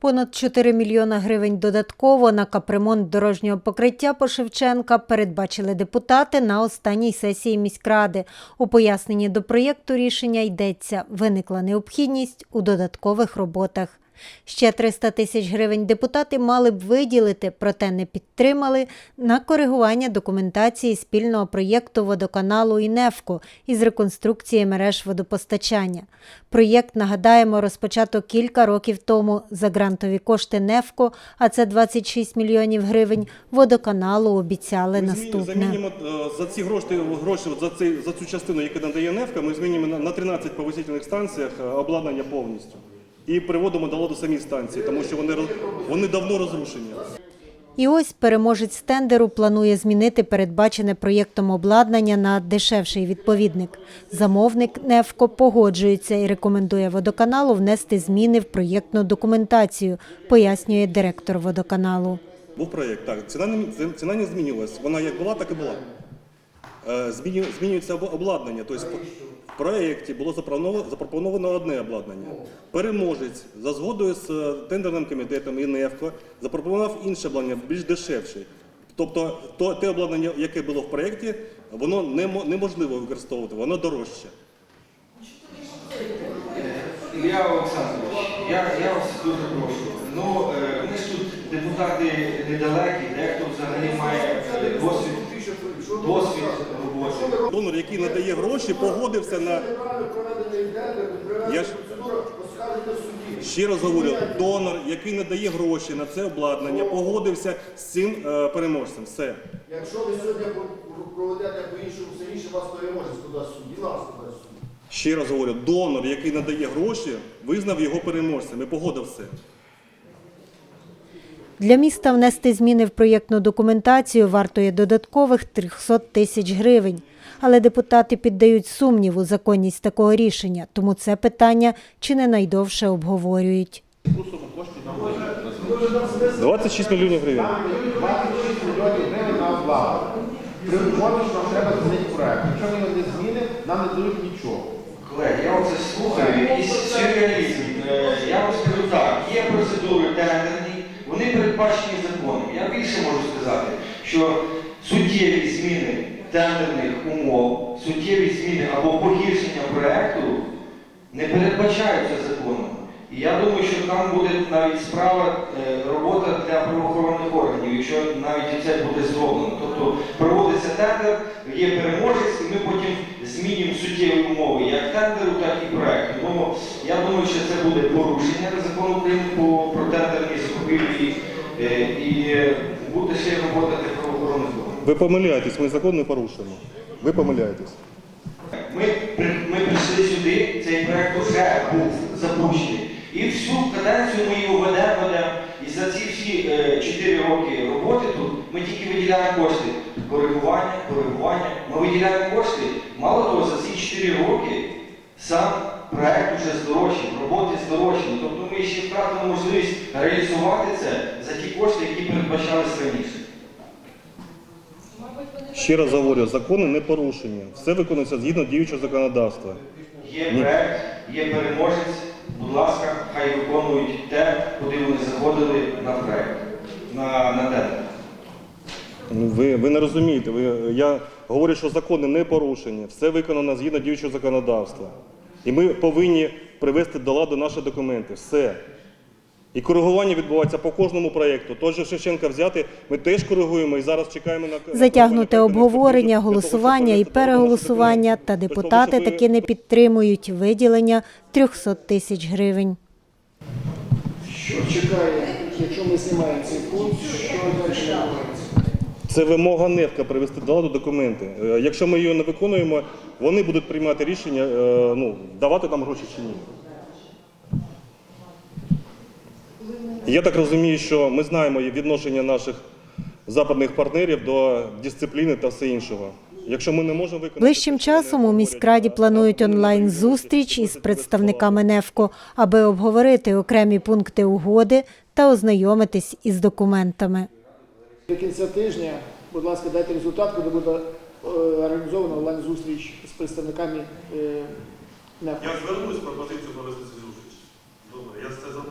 Понад 4 мільйона гривень додатково на капремонт дорожнього покриття по Шевченка передбачили депутати на останній сесії міськради. У поясненні до проєкту рішення йдеться виникла необхідність у додаткових роботах. Ще 300 тисяч гривень депутати мали б виділити, проте не підтримали на коригування документації спільного проєкту водоканалу і «Нефко» із реконструкції мереж водопостачання. Проєкт, нагадаємо, розпочато кілька років тому за грантові кошти «Нефко», а це 26 мільйонів гривень, водоканалу обіцяли Ми наступне. замінимо е, за ці гроші, гроші за, цей, за цю частину, яку надає НЕФКА, ми змінюємо на, на 13 повисительних станціях е, обладнання повністю. І приводимо до ладу самі станції, тому що вони, вони давно розрушені. І ось переможець тендеру планує змінити передбачене проєктом обладнання на дешевший відповідник. Замовник «Нефко» погоджується і рекомендує водоканалу внести зміни в проєктну документацію, пояснює директор водоканалу. Був проєкт, так, ціна не, ціна не змінилась. Вона як була, так і була. Е, Зміню, змінюється об- обладнання. Тобто в проєкті було запропоновано, запропоновано одне обладнання. Переможець за згодою з е, тендерним комітетом і НЕФКО запропонував інше обладнання, більш дешевше. Тобто то, те обладнання, яке було в проєкті, воно немо- неможливо використовувати, воно дорожче. Ілля Олександрович, я, я вас дуже прошу. Ну, е, ми ж тут депутати недалекі, дехто взагалі має е, досвід. Донор, який надає гроші, погодився на. Я ж ще раз говорю, донор, який надає гроші на це обладнання, погодився з цим е, переможцем. Все. Якщо ви сьогодні проведете по-іншому все інше, вас переможець туди судді, нас туди судді. Ще раз говорю, донор, який надає гроші, визнав його переможцем і погодився. Для міста внести зміни в проєктну документацію вартує додаткових 300 тисяч гривень. Але депутати піддають сумніву законність такого рішення, тому це питання чи не найдовше обговорюють. 26 мільйонів гривень. 26 мільйонів гривень на обладнання. При умові, що нам треба змінити проект. Якщо ми не зміни, нам не дають нічого. Колеги, я оце слухаю, якийсь сюрреалізм. Передбачені законом. Я більше можу сказати, що суттєві зміни тендерних умов, суттєві зміни або погіршення проекту не передбачаються законом. І я думаю, що там буде навіть справа е, робота для правоохоронних органів, якщо навіть це буде зроблено. Тобто проводиться тендер, є переможець, і ми потім змінюємо суттєві умови як тендеру, так і проекту. Тому я думаю, що це буде порушення закону України по про тендерні закупівлі е, і буде ще робота для правоохоронних органів. Ви помиляєтесь, ми закон не порушуємо. Ви помиляєтесь. Ми, ми прийшли сюди, цей проект вже був запущений. І всю каденцію ми його ведемо, ведемо. І за ці всі е, 4 роки роботи тут ми тільки виділяємо кошти. Коригування, коригування. Ми виділяємо кошти. Мало того, за ці 4 роки сам проект вже здорожчав, роботи здорожчані. Тобто ми ще втратимо можливість реалізувати це за кошти, які передбачалися раніше. Ще раз говорю, закони не порушені. Все виконується згідно діючого законодавства. Є проект, є переможець. Будь ласка, хай виконують те, куди вони заходили на проект, на, на тендер. Ну, Ви, ви не розумієте. Ви, я говорю, що закони не порушені, все виконано згідно діючого законодавства. І ми повинні привести до ладу наші документи. Все. І коригування відбувається по кожному проєкту. Той же Шевченка взяти, ми теж коригуємо і зараз чекаємо на Затягнуте обговорення, голосування і переголосування, та депутати таки не підтримують виділення 300 тисяч гривень. Що чекає, якщо ми знімаємо цей пункт, що далі? Це вимога НЕФКА привести до ладу документи. Е, Якщо ми її не виконуємо, вони будуть приймати рішення, е, ну, давати нам гроші чи ні. Я так розумію, що ми знаємо відношення наших западних партнерів до дисципліни та все іншого. Якщо ми не можемо виконати Ближчим часом у міськраді планують онлайн зустріч із представниками НЕФКО, аби обговорити окремі пункти угоди та ознайомитись із документами. До кінця тижня, будь ласка, дайте результат, коли буде е, організована онлайн-зустріч з представниками е, НЕФ. Я звернусь з пропозицією провести цю зустріч. Добре, я це зроблю.